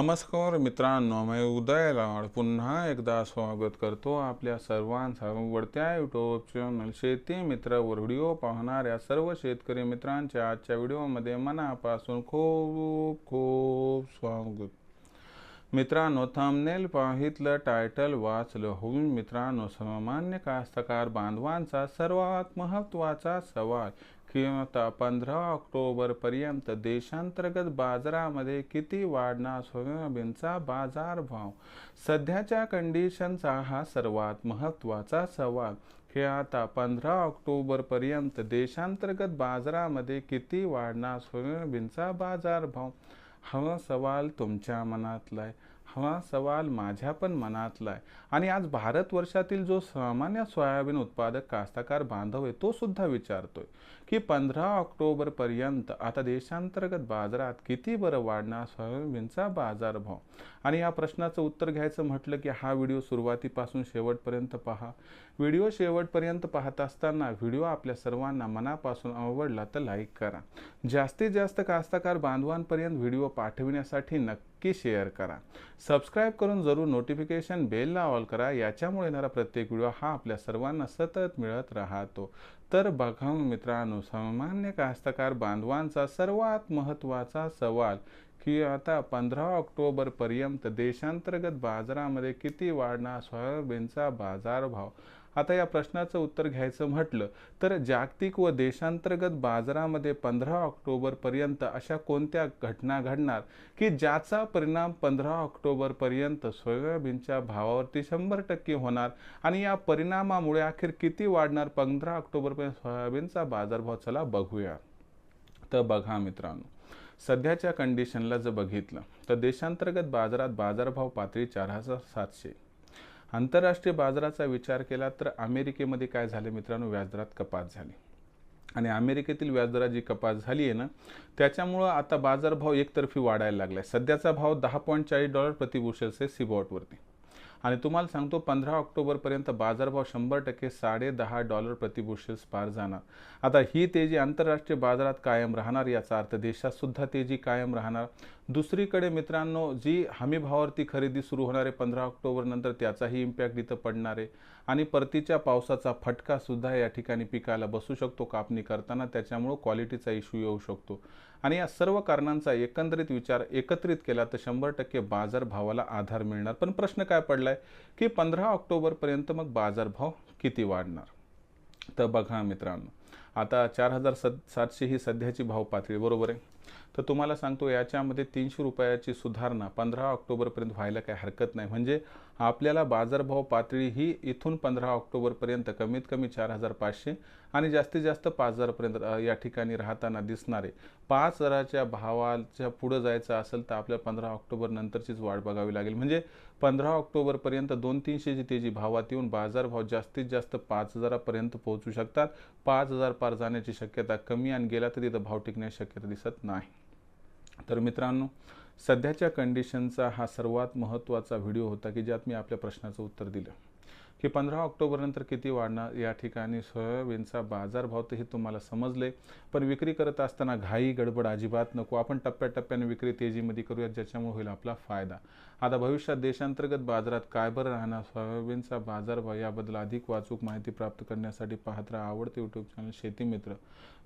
नमस्कार मित्रांनो मी उदय लाड पुन्हा एकदा स्वागत करतो आपल्या सर्वांचा आवडत्या युट्यूब चॅनल शेती मित्र व्हिडिओ पाहणाऱ्या सर्व शेतकरी मित्रांच्या आजच्या व्हिडिओमध्ये मनापासून खूप खूप स्वागत. मित्रांनो थंबनेल पाहितलं टायटल वाचलं होऊन मित्रांनो सामान्य कास्तकार बांधवांचा सर्वात महत्त्वाचा सवाल किंवा पंधरा ऑक्टोबरपर्यंत देशांतर्गत बाजारामध्ये किती वाढणार सोयाबीनचा बाजारभाव सध्याच्या कंडिशनचा हा सर्वात महत्त्वाचा सवाल. की आता पंधरा ऑक्टोबरपर्यंत देशांतर्गत बाजारामध्ये किती वाढणार सोयाबीनचा बाजारभाव हा सवाल तुमच्या मनातला आहे हा सवाल माझ्या पण मनातला आहे आणि आज भारतवर्षातील जो सामान्य सोयाबीन उत्पादक कास्तकार बांधव आहे तो सुद्धा विचारतोय की पंधरा ऑक्टोबरपर्यंत आता देशांतर्गत बाजारात किती बरं वाढणार सोयाबीनचा बाजारभाव? आणि या प्रश्नाचं उत्तर घ्यायचं म्हटलं की हा व्हिडिओ सुरुवातीपासून शेवटपर्यंत पहा. व्हिडिओ शेवटपर्यंत पाहत असताना व्हिडिओ आपल्या सर्वांना मनापासून आवडला तर लाईक करा. जास्तीत जास्त कास्तकार बांधवांपर्यंत व्हिडिओ पाठविण्यासाठी नक्की शेअर करा. सबस्क्राईब करून जरूर नोटिफिकेशन बेलला ऑल करा. याच्यामुळे येणारा प्रत्येक व्हिडिओ हा आपल्या सर्वांना सतत मिळत राहतो. तर बघा मित्रांनो सामान्य कास्तकार बांधवांचा सर्वात महत्त्वाचा सवाल की आता पंधरा ऑक्टोबरपर्यंत देशांतर्गत बाजारामध्ये किती वाढणार? सोयाबीनचा बाजारभाव आता या प्रश्नाचं उत्तर घ्यायचं म्हटलं तर जागतिक व देशांतर्गत बाजारामध्ये पंधरा ऑक्टोबरपर्यंत अशा कोणत्या घटना घडणार की ज्याचा परिणाम पंधरा ऑक्टोबरपर्यंत सोयाबीनच्या भावावरती शंभर टक्के होणार आणि या परिणामामुळे अखेर किती वाढणार पंधरा ऑक्टोबरपर्यंत सोयाबीनचा बाजारभाव? चला बघूया. तर बघा मित्रांनो सध्याच्या कंडिशनला जर बघितलं तर देशांतर्गत बाजारात बाजारभाव पातळी चार हजार सातशे. आंतरराष्ट्रीय बाजाराचा विचार केला तर अमेरिकेमध्ये काय झाले मित्रांनो? व्याजदरात कपात झाली. आणि अमेरिकेतील व्याजदरात जी कपात झाली आहे ना त्याच्यामुळं आता बाजारभाव एकतर्फी वाढायला लागला आहे सध्याचा भाव दहा पॉईंट चाळीस डॉलर प्रतिबुशलचे सिबॉटवरती आणि तुम्हाला सांगतो पंधरा ऑक्टोबरपर्यंत बाजारभाव शंभर टक्के साडे दहा डॉलर प्रतिबुशेल्स पार जाणार. आता ही तेजी आंतरराष्ट्रीय बाजारात कायम राहणार याचा अर्थ देशात सुद्धा तेजी कायम राहणार. दुसरीकडे मित्रांनो जी हमीभावावरती खरेदी सुरू होणार आहे पंधरा ऑक्टोबर नंतर त्याचाही इम्पॅक्ट इथं पडणार आहे. आणि परतीच्या पावसाचा फटका सुद्धा या ठिकाणी पिकाला बसू शकतो कापणी करताना. त्याच्यामुळं क्वालिटीचा इश्यू येऊ शकतो. आणि या सर्व कारणांचा एकंदरीत विचार एकत्रित केला तर शंभर टक्के बाजारभावाला आधार मिळणार. पण प्रश्न काय पडला आहे की पंधरा ऑक्टोबरपर्यंत मग बाजारभाव किती वाढणार? तर बघा मित्रांनो आता चार हजार सद सातशे ही सध्याची भाव पातळी बरोबर आहे? तर तुम्हाला सांगतो याच्यामध्ये तीनशे रुपयाची सुधारणा पंधरा ऑक्टोबरपर्यंत व्हायला काही हरकत नाही. म्हणजे आपल्याला बाजारभाव पातळी ही इथून पंधरा ऑक्टोबरपर्यंत कमीत कमी चार हजार पाचशे आणि जास्तीत जास्त पाच हजारपर्यंत या ठिकाणी राहताना दिसणारे. पाच हजाराच्या भावाच्या पुढं जायचं असेल तर आपल्या पंधरा ऑक्टोबर नंतरचीच वाट बघावी लागेल. म्हणजे पंधरा ऑक्टोबरपर्यंत दोन तीनशेची तेजी भावात येऊन बाजारभाव जास्तीत जास्त पाच हजारापर्यंत पोहोचू शकतात. पाच हजार पार जाण्याची शक्यता कमी आणि गेला तर तिथं भाव टिकण्याची शक्यता दिसत नाही. तर मित्रांनो सध्याच्या कंडिशनचा हा सर्वात महत्त्वाचा व्हिडिओ होता की ज्यात मी आपल्या प्रश्नाचं उत्तर दिलं. की पंधरा ऑक्टोबरनंतर किती वाढणार या ठिकाणी सोयाबीनचा बाजारभाव तर हे तुम्हाला समजले. पण विक्री करत असताना घाई गडबड अजिबात नको. आपण टप्प्याटप्प्याने विक्री तेजीमध्ये करूयात ज्याच्यामुळे होईल आपला फायदा. आता भविष्यात देशांतर्गत बाजारात काय बरं राहणार? सोयाबीनचा बाजारभाव याबद्दल अधिक वाचूक माहिती प्राप्त करण्यासाठी पाहत राहा आवडते यूट्यूब चॅनल शेती मित्र.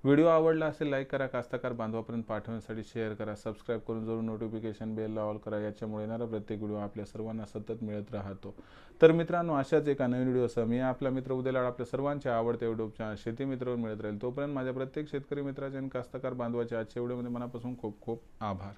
व्हिडिओ आवडला असेल लाईक करा. कास्तकार बांधवापर्यंत पाठवण्यासाठी शेअर करा. सबस्क्राईब करून जरूर नोटिफिकेशन बेलला ऑल करा. याच्यामुळे येणारा प्रत्येक व्हिडिओ आपल्या सर्वांना सतत मिळत राहतो. तर मित्रांनो अशाच एका नवीन व्हिडिओसह मी आपला मित्र उद्याला आपल्या सर्वांच्या आवडते युट्यूब चॅनल शेती मित्रावर मिळत राहील. तोपर्यंत माझ्या प्रत्येक शेतकरी मित्राचे आणि कास्तकार बांधवाचे आजच्या व्हिडिओमध्ये मनापासून खूप खूप आभार.